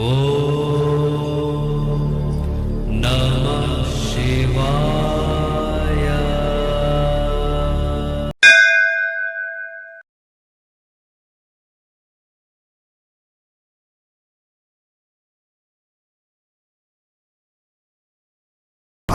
Oh.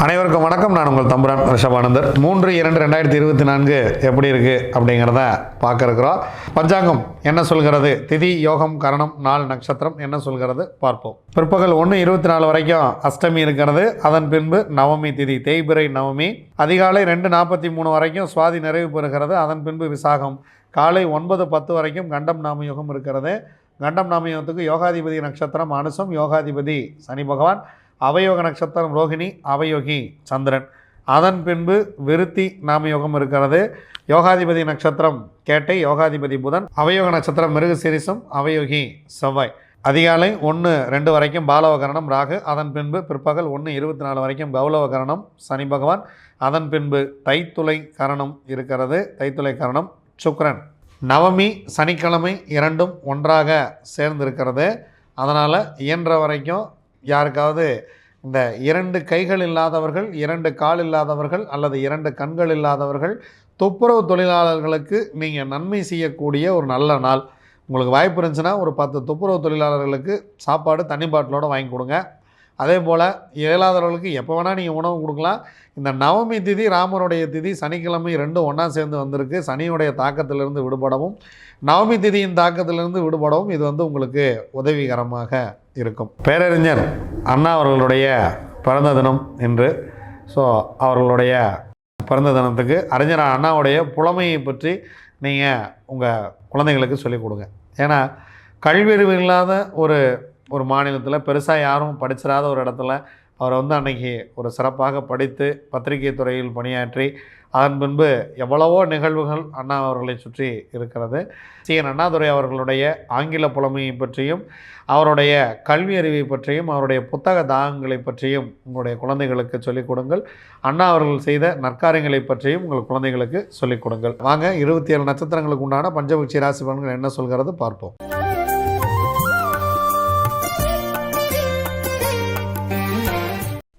அனைவருக்கும் வணக்கம். நான் உங்கள் தம்புரான் ரிஷபானந்தர். மூன்று இரண்டு ரெண்டாயிரத்தி இருபத்தி நான்கு எப்படி இருக்குது அப்படிங்கிறத பார்க்க இருக்கிறோம். பஞ்சாங்கம் என்ன சொல்கிறது? திதி யோகம் கரணம் நாள் நட்சத்திரம் என்ன சொல்கிறது? பார்ப்போம். பிற்பகல் ஒன்று இருபத்தி நாலு வரைக்கும் அஷ்டமி இருக்கிறது. அதன் பின்பு நவமி திதி தேய்பிறை நவமி. அதிகாலை ரெண்டு நாற்பத்தி மூணு வரைக்கும் சுவாதி நிறைவு பெறுகிறது. அதன் பின்பு விசாகம். காலை ஒன்பது பத்து வரைக்கும் கண்டம் நாம இருக்கிறது. கண்டம் நாமயோகத்துக்கு யோகாதிபதி நட்சத்திரம் அனுசம் யோகாதிபதி சனி பகவான். அவயோக நட்சத்திரம் ரோகிணி அவயோகி சந்திரன். அதன் பின்பு விருத்தி நாமயோகம் இருக்கிறது. யோகாதிபதி நட்சத்திரம் கேட்டை யோகாதிபதி புதன். அவயோக நட்சத்திரம் மிருக சிரிசம் அவயோகி செவ்வாய். அதிகாலை ஒன்று ரெண்டு வரைக்கும் பாலவகரணம் ராகு. அதன் பின்பு பிற்பகல் ஒன்று இருபத்தி நாலு வரைக்கும் கௌலவகரணம் சனி பகவான். அதன் பின்பு தைத்துளை கரணம் இருக்கிறது. தைத்துளை கரணம் சுக்ரன் நவமி சனிக்கிழமை இரண்டும் ஒன்றாக சேர்ந்திருக்கிறது. அதனால் இயன்ற வரைக்கும் யாருக்காவது இந்த இரண்டு கைகள் இல்லாதவர்கள் இரண்டு கால் இல்லாதவர்கள் அல்லது இரண்டு கண்கள் இல்லாதவர்கள் துப்புரவு தொழிலாளர்களுக்கு நீங்கள் நன்மை செய்யக்கூடிய ஒரு நல்ல நாள். உங்களுக்கு வாய்ப்பு இருந்துச்சுன்னா ஒரு பத்து துப்புரவு தொழிலாளர்களுக்கு சாப்பாடு தனி பாட்டிலோடு வாங்கி கொடுங்க. அதே போல் இயலாதவர்களுக்கு எப்போ வேணால் நீங்கள் உணவு கொடுக்கலாம். இந்த நவமி திதி ராமருடைய திதி சனிக்கிழமை ரெண்டும் ஒன்றா சேர்ந்து வந்திருக்கு. சனியுடைய தாக்கத்திலிருந்து விடுபடவும் நவமி திதியின் தாக்கத்திலிருந்து விடுபடவும் இது வந்து உங்களுக்கு உதவிகரமாக இருக்கும். பேரறிஞர் அண்ணா அவர்களுடைய பிறந்த தினம் இன்று. ஸோ அவர்களுடைய பிறந்த தினத்துக்கு அறிஞர் அண்ணாவுடைய புலமையை பற்றி நீங்கள் உங்கள் குழந்தைங்களுக்கு சொல்லிக் கொடுங்க. ஏன்னா கல்வியறிவு இல்லாத ஒரு ஒரு மாநிலத்தில் பெருசாக யாரும் படிச்சிடாத ஒரு இடத்துல அவர் வந்து அன்னைக்கு ஒரு சிறப்பாக படித்து பத்திரிகை துறையில் பணியாற்றி அதன் பின்பு எவ்வளவோ நிகழ்வுகள் அண்ணா அவர்களை சுற்றி இருக்கிறது. சி. என். அண்ணாதுரை அவர்களுடைய ஆங்கில புலமையை பற்றியும் அவருடைய கல்வி அறிவை பற்றியும் அவருடைய புத்தக தாகங்களை பற்றியும் உங்களுடைய குழந்தைகளுக்கு சொல்லிக் கொடுங்கள். அண்ணா அவர்கள் செய்த நற்காரியங்களை பற்றியும் உங்கள் குழந்தைகளுக்கு சொல்லிக் கொடுங்கள். வாங்க இருபத்தி ஏழு நட்சத்திரங்களுக்கு உண்டான பஞ்சபக்ஷி ராசி பலன்கள் என்ன சொல்கிறது பார்ப்போம்.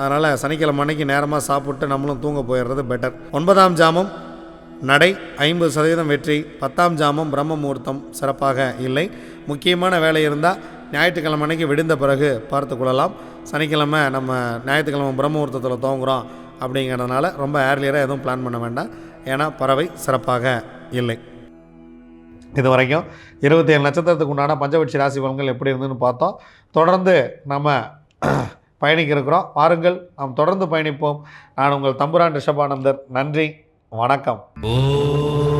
அதனால் சனிக்கிழமை அன்னைக்கு நேரமாக சாப்பிட்டு நம்மளும் தூங்க போயிடுறது பெட்டர் ஒன்பதாம் ஜாமம் நடை ஐம்பது சதவீதம் வெற்றி. பத்தாம் ஜாமம் பிரம்ம முகூர்த்தம் சிறப்பாக இல்லை. முக்கியமான வேலை இருந்தால் ஞாயிற்றுக்கிழமை அன்னைக்கு விடுந்த பிறகு பார்த்து கொள்ளலாம். சனிக்கிழமை நம்ம ஞாயிற்றுக்கிழமை பிரம்ம முகூர்த்தத்தில் தோங்குகிறோம் அப்படிங்கிறதுனால ரொம்ப ஏர்லியராக எதுவும் பிளான் பண்ண வேண்டாம். ஏன்னா பறவை சிறப்பாக இல்லை. இது வரைக்கும் இருபத்தி ஏழு நட்சத்திரத்துக்கு உண்டான பஞ்சபட்சி ராசி பலன்கள் எப்படி இருந்துன்னு பார்த்தோம். தொடர்ந்து நம்ம பயணிக்க இருக்கிறோம் வாருங்கள் நாம் தொடர்ந்து பயணிப்போம். நான் உங்கள் தம்புரான் ரிஷபானந்தர் நன்றி வணக்கம். ஓ